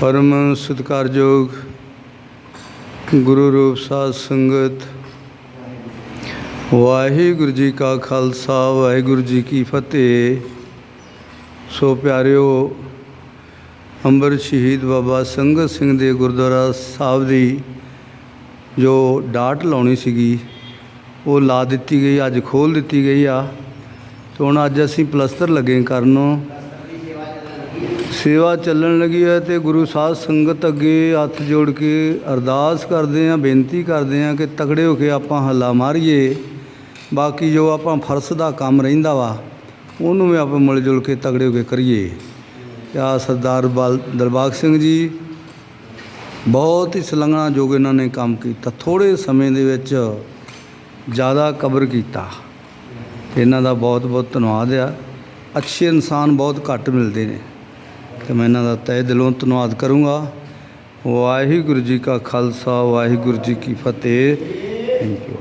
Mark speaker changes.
Speaker 1: ਪਰਮ ਸਤਿਕਾਰਯੋਗ ਗੁਰੂ ਰੂਪ ਸਾਧ ਸੰਗਤ। ਵਾਹਿਗੁਰੂ ਜੀ ਕਾ ਖਾਲਸਾ, ਵਾਹਿਗੁਰੂ ਜੀ ਕੀ ਫਤਿਹ। ਸੋ ਪਿਆਰਿਓ, ਅੰਬਰ ਸ਼ਹੀਦ ਬਾਬਾ ਸੰਗਤ ਸਿੰਘ ਦੇ ਗੁਰਦੁਆਰਾ ਸਾਹਿਬ ਦੀ ਜੋ ਡਾਟ ਲਾਉਣੀ ਸੀਗੀ, ਉਹ ਲਾ ਦਿੱਤੀ ਗਈ, ਅੱਜ ਖੋਲ ਦਿੱਤੀ ਗਈ ਆ। ਤੇ ਹੁਣ ਅੱਜ ਅਸੀਂ ਪਲਸਤਰ ਲੱਗੇ ਕਰਨ। ਸੇਵਾ ਚੱਲਣ ਲੱਗੀ ਹੈ ਤੇ ਗੁਰੂ ਸਾਧ ਸੰਗਤ ਅੱਗੇ ਹੱਥ ਜੋੜ ਕੇ ਅਰਦਾਸ ਕਰਦੇ ਆਂ ਬੇਨਤੀ ਕਰਦੇ ਆਂ ਕਿ ਤਗੜੇ ਹੋ ਕੇ ਆਪਾਂ ਹੱਲਾ ਮਾਰੀਏ। ਬਾਕੀ ਜੋ ਆਪਾਂ ਫਰਸ ਦਾ ਕੰਮ ਰਹਿੰਦਾ ਵਾ, ਉਹਨੂੰ ਵੀ ਆਪਾਂ ਮਿਲ ਜੁਲ ਕੇ ਤਗੜੇ ਹੋ ਕੇ ਕਰੀਏ। ਆ ਸਰਦਾਰ ਬਲ, ਦਰਬਾਗ ਸਿੰਘ ਜੀ, ਬਹੁਤ ਹੀ ਸਲੰਘਣਾ ਯੋਗ ਇਹਨਾਂ ਨੇ ਕੰਮ ਕੀਤਾ। ਥੋੜੇ ਸਮੇਂ ਦੇ ਵਿੱਚ ਜ਼ਿਆਦਾ ਕਬਰ ਕੀਤਾ। ਤੇ ਇਹਨਾਂ ਦਾ ਬਹੁਤ ਬਹੁਤ ਧੰਨਵਾਦ ਆ। ਅੱਛੇ ਇਨਸਾਨ ਬਹੁਤ ਘੱਟ ਮਿਲਦੇ ਨੇ। ਤੇ ਮੈਂ ਇਹਨਾਂ ਦਾ ਤਹਿ ਦਿਲੋਂ ਧੰਨਵਾਦ ਕਰੂੰਗਾ। ਵਾਹਿਗੁਰੂ ਜੀ ਕਾ ਖਾਲਸਾ, ਵਾਹਿਗੁਰੂ ਜੀ ਕੀ ਫਤਿਹ। Thank you